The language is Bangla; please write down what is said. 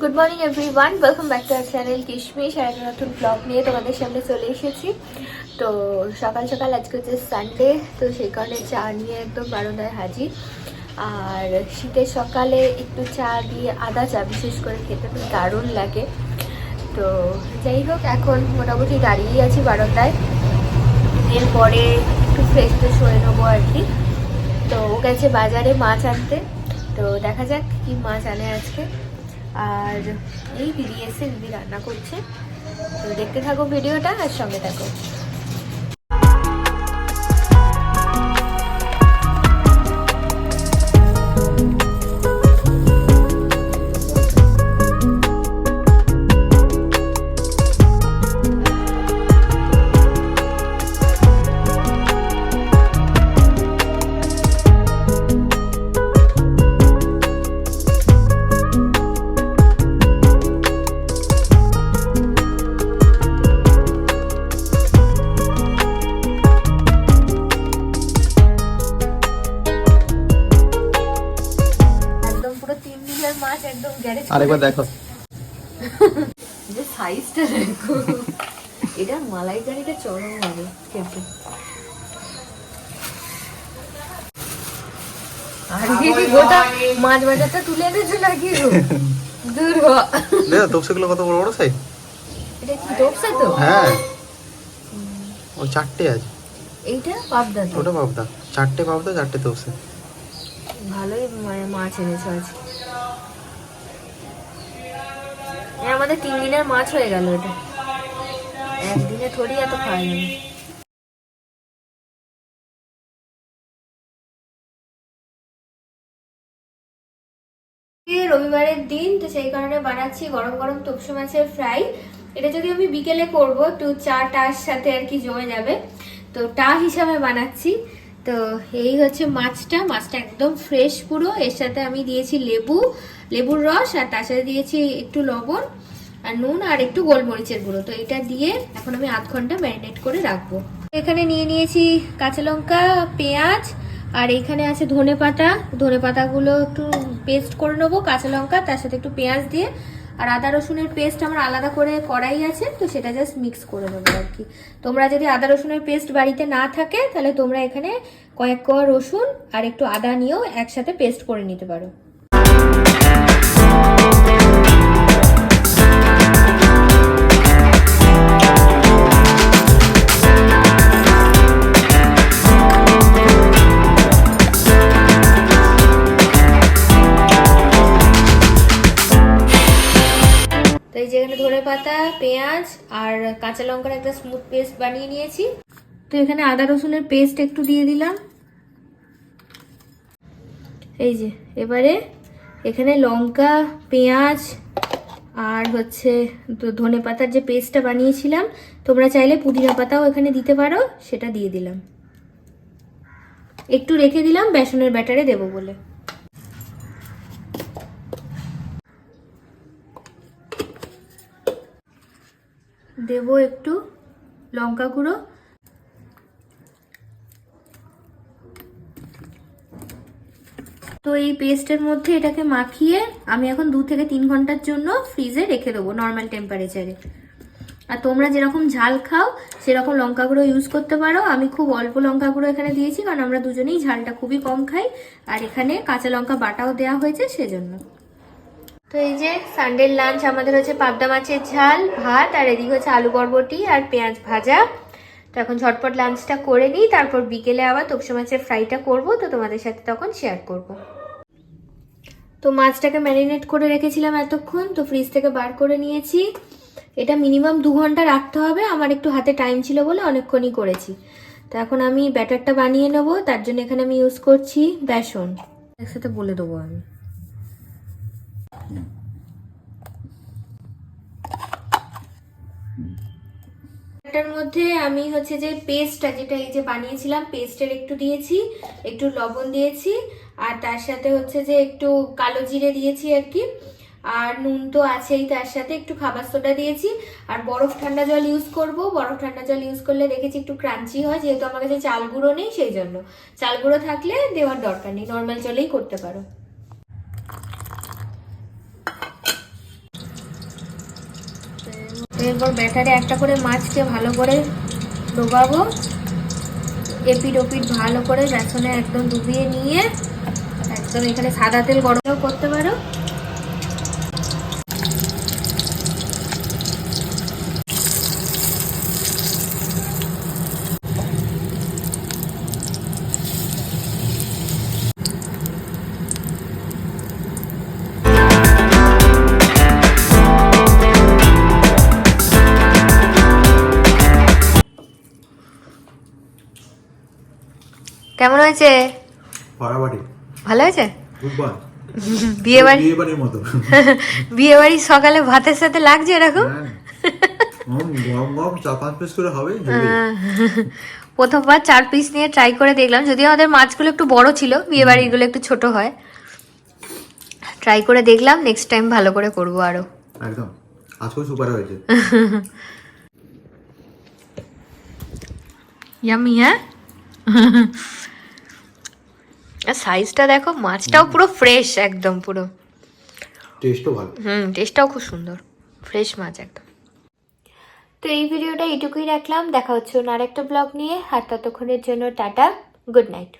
Good morning everyone welcome back to our channel Kishmish আর একটা নতুন ব্লগ নিয়ে তোমাদের সামনে চলে এসেছি। তো সকাল সকাল আজকে হচ্ছে সানডে তো সেই কারণে চা নিয়ে একদম বারোদায় হাজির। আর শীতের সকালে একটু চা দিয়ে আদা চা বিশেষ করে খেতে খুব দারুণ লাগে। তো যাই হোক, এখন মোটামুটি দাঁড়িয়েই আছি বারান্দায়। এরপরে একটু ফ্রেশ ফ্রেশ হয়ে নেব আর কি। তো ও গেছে বাজারে মাছ আনতে। তো দেখা যাক কি মাছ আনে আজকে। আর এই দিদি এসে দিদি রান্না করছে। তো দেখতে থাকো ভিডিওটা আর সঙ্গে থাকো। একদম পুরো তিন দিনের মাছ একদম গ্যারেজ আরেকবার দেখো। যে সাইজটা দেখো। এটা মালাইকারিটা চরম লাগে খেতে। আর কি গোটা মাছ বাজারটা তুলে এনেছো নাকি? দূর হ। দেখো তোপসেগুলো কত বড় বড় সাইজ এটা কি দোপসা তো? হ্যাঁ। ওই চারটে আছে। এইটা পাবদা ওটা পাবদা। চারটে পাবদা চারটে তোপসে ভালোই মানে মাছ এনেছো আজ। আমাদের তিন দিনের মাছ হয়ে গেল এটা। একদিনে থোড়ি এত খাইনি রবিবারের দিন, তো সেই কারণে বানাচ্ছি গরম গরম তপসি মাছের ফ্রাই। এটা যদি আমি বিকেলে করব, একটু চা টার সাথে আর কি জমে যাবে। তো টা হিসাবে বানাচ্ছি। তো এই হচ্ছে মাছটা মাছটা একদম ফ্রেশ পুরো। এর সাথে আমি দিয়েছি লেবু, লেবুর রস, আর তার সাথে দিয়েছি একটু লবণ, আর নুন, আর একটু গোলমরিচের গুঁড়ো। তো এটা দিয়ে এখন আমি আধ ঘণ্টা ম্যারিনেট করে রাখব। এখানে নিয়ে নিয়েছি কাঁচা লঙ্কা, পেঁয়াজ, আর এখানে আছে ধনে পাতা ধনে পাতাগুলো একটু পেস্ট করে নেব কাঁচা লঙ্কা, তার সাথে একটু পেঁয়াজ দিয়ে। আর আদা রসুনের পেস্ট আমার আলাদা করে কড়াই আছে, তো সেটা জাস্ট মিক্স করে নেব আর কি। তোমরা যদি আদা রসুনের পেস্ট বাড়িতে না থাকে, তাহলে তোমরা এখানে কয়েক কোয়া রসুন আর একটু আদা নিয়েও একসাথে পেস্ট করে নিতে পারো। এই ধনে পাতা, পেঁয়াজ আর কাঁচা লঙ্কার একটা স্মুথ পেস্ট বানিয়ে নিয়েছি। তো এখানে আদা রসুনের পেস্ট একটু দিয়ে দিলাম। এই যে, এবারে এখানে লঙ্কা, পেঁয়াজ আর হচ্ছে ধনে পাতার যে পেস্টটা বানিয়েছিলাম, তোমরা চাইলে পুদিনা পাতাও এখানে দিতে পারো, সেটা দিয়ে দিলাম। একটু রেখে দিলাম, বেসনের ব্যাটারে দেবো বলে। দেব একটু লঙ্কা গুঁড়ো। তো এই পেস্টের মধ্যে এটাকে মাখিয়ে আমি এখন দু থেকে তিন ঘণ্টার জন্য ফ্রিজে রেখে দেবো নর্মাল টেম্পারেচারে আর তোমরা যেরকম ঝাল খাও, সেরকম লঙ্কা গুঁড়ো ইউজ করতে পারো। আমি খুব অল্প লঙ্কা গুঁড়ো এখানে দিয়েছি, কারণ আমরা দুজনেই ঝালটা খুবই কম খাই। আর এখানে কাঁচা লঙ্কা বাটাও দেওয়া হয়েছে সেজন্য। তো এই যে সানডের লাঞ্চ আমাদের হচ্ছে পাবদা মাছের ঝাল, ভাত, আর এদিকে হচ্ছে আলু বরবটি আর পেঁয়াজ ভাজা। তো এখন ঝটপট লাঞ্চটা করে নিই, তারপর বিকেলে আবার তপসা মাছের ফ্রাইটা করব, তো তোমাদের সাথে তখন শেয়ার করব। তো মাছটাকে ম্যারিনেট করে রেখেছিলাম এতক্ষণ, তো ফ্রিজ থেকে বার করে নিয়েছি। এটা মিনিমাম দু ঘণ্টা রাখতে হবে, আমার একটু হাতে টাইম ছিল বলে অনেকক্ষণই করেছি। তো এখন আমি ব্যাটারটা বানিয়ে নেব, তার জন্য এখানে আমি ইউজ করছি বেসন। একসাথে বলে দেবো আমি। মধ্যে আমি হচ্ছে যে পেস্টটা যেটা এই যে বানিয়েছিলাম পেস্টের একটু দিয়েছি, একটু লবণ দিয়েছি, আর তার সাথে হচ্ছে যে একটু কালো জিরে দিয়েছি আর কি। আর নুন তো আছেই তার সাথে, একটু খাবার সোডা দিয়েছি। আর বরফ ঠান্ডা জল ইউজ করব। বরফ ঠান্ডা জল ইউজ করলে দেখেছি একটু ক্রাঞ্চি হয়, যেহেতু আমার কাছে চাল গুঁড়ো নেই, সেই জন্য। চাল গুঁড়ো থাকলে দেওয়ার দরকার নেই নর্মাল জলেই করতে পারো। এরপর ব্যাটারে একটা করে মাছকে ভালো করে ডোবাবো। এপিড ওপিট ভালো করে বেসনে একদম ডুবিয়ে নিয়ে একদম এখানে সাদা তেল গরমও করতে পারো। কেমন হয়েছে? ভালো হয়েছে? বিয়ে বাড়ি বিয়ে বাড়ির মতো। বিয়ে বাড়ির সকালে ভাতের সাথে লাগছে এরকম? হ্যাঁ। প্রথমবার চার পিস নিয়ে ট্রাই করে দেখলাম। যদিও আমাদের মাছগুলো একটু বড় ছিল বিয়ে বাড়িগুলো একটু ছোট হয়। ট্রাই করে দেখলাম নেক্সট টাইম ভালো করে করব আরও। একদম। আজকেও সুপার হয়েছে। ইয়ামি হ্যাঁ? আর সাইজটা দেখো মাছটাও পুরো ফ্রেশ একদম পুরো। টেস্টও ভালো। হুম টেস্টটাও খুব সুন্দর। ফ্রেশ মাছ একদম। তো এই ভিডিওটা এইটুকুই রাখলাম। দেখা হচ্ছে অন্য আরেকটা ব্লগ নিয়ে। আর ততক্ষণের জন্য টাটা গুড নাইট